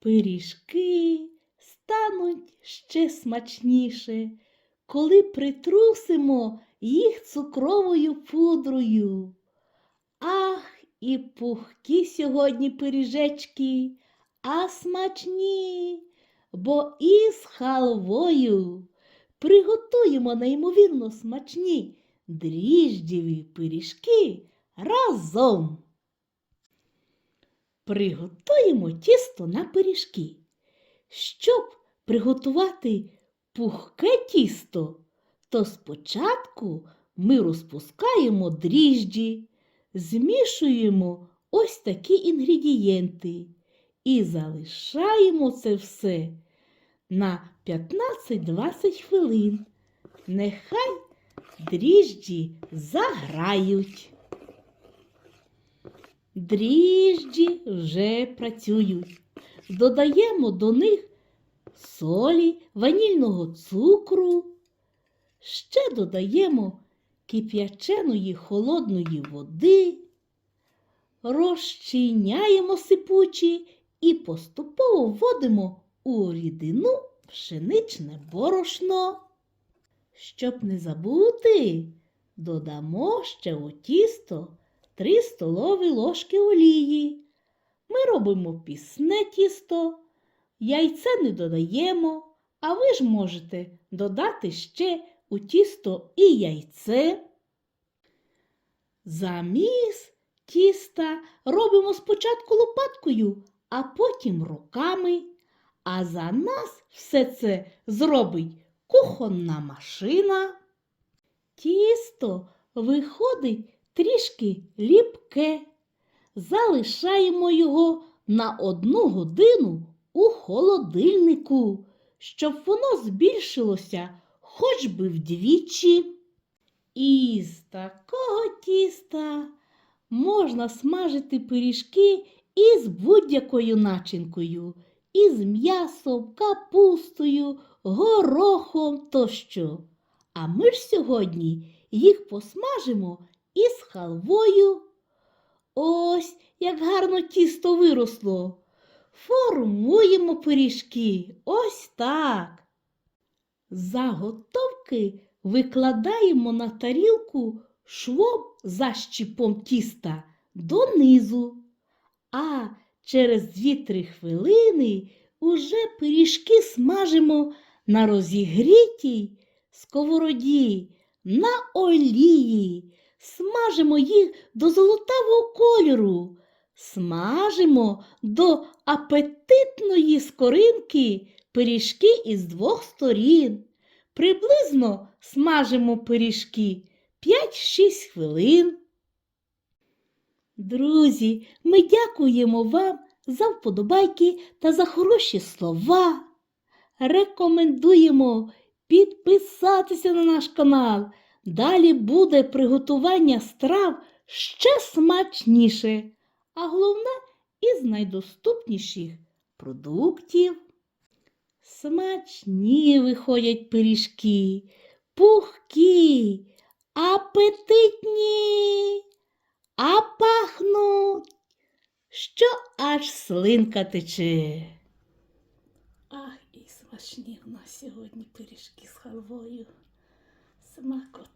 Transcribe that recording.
Пиріжки стануть ще смачніше, коли притрусимо їх цукровою пудрою. Ах, і пухкі сьогодні пиріжечки, а смачні, бо із халвою приготуємо неймовірно смачні дріжджеві пиріжки разом. Приготуємо тісто на пиріжки. Щоб приготувати пухке тісто, то спочатку ми розпускаємо дріжджі, змішуємо ось такі інгредієнти і залишаємо це все на 15-20 хвилин. Нехай дріжджі заграють. Дріжджі вже працюють. Додаємо до них солі, ванільного цукру. Ще додаємо кип'яченої холодної води, розчиняємо сипучі і поступово вводимо у рідину пшеничне борошно. Щоб не забути, додамо ще у тісто 3 столові ложки олії. Ми робимо пісне тісто, яйце не додаємо, а ви ж можете додати ще у тісто і яйце. Заміс тіста робимо спочатку лопаткою, а потім руками. А за нас все це зробить кухонна машина. Тісто виходить трішки ліпке. Залишаємо його на одну годину у холодильнику, щоб воно збільшилося хоч би вдвічі. Із такого тіста можна смажити пиріжки із будь-якою начинкою, із м'ясом, капустою, горохом тощо. А ми ж сьогодні їх посмажимо із халвою. Ось як гарно тісто виросло. Формуємо пиріжки ось так. Заготовки викладаємо на тарілку швом за щіпом тіста донизу, а через 2-3 хвилини уже пиріжки смажимо на розігрітій сковороді, на олії, смажимо їх до золотавого кольору, смажимо до апетитної скоринки пиріжки із двох сторін. Приблизно смажимо пиріжки 5-6 хвилин. Друзі, ми дякуємо вам за вподобайки та за хороші слова. Рекомендуємо підписатися на наш канал. Далі буде приготування страв ще смачніше, а головне із найдоступніших продуктів. Смачні виходять пиріжки, пухкі, апетитні, а пахнуть, що аж слинка тече. Ах, і смачні в нас сьогодні пиріжки з халвою. Смакота.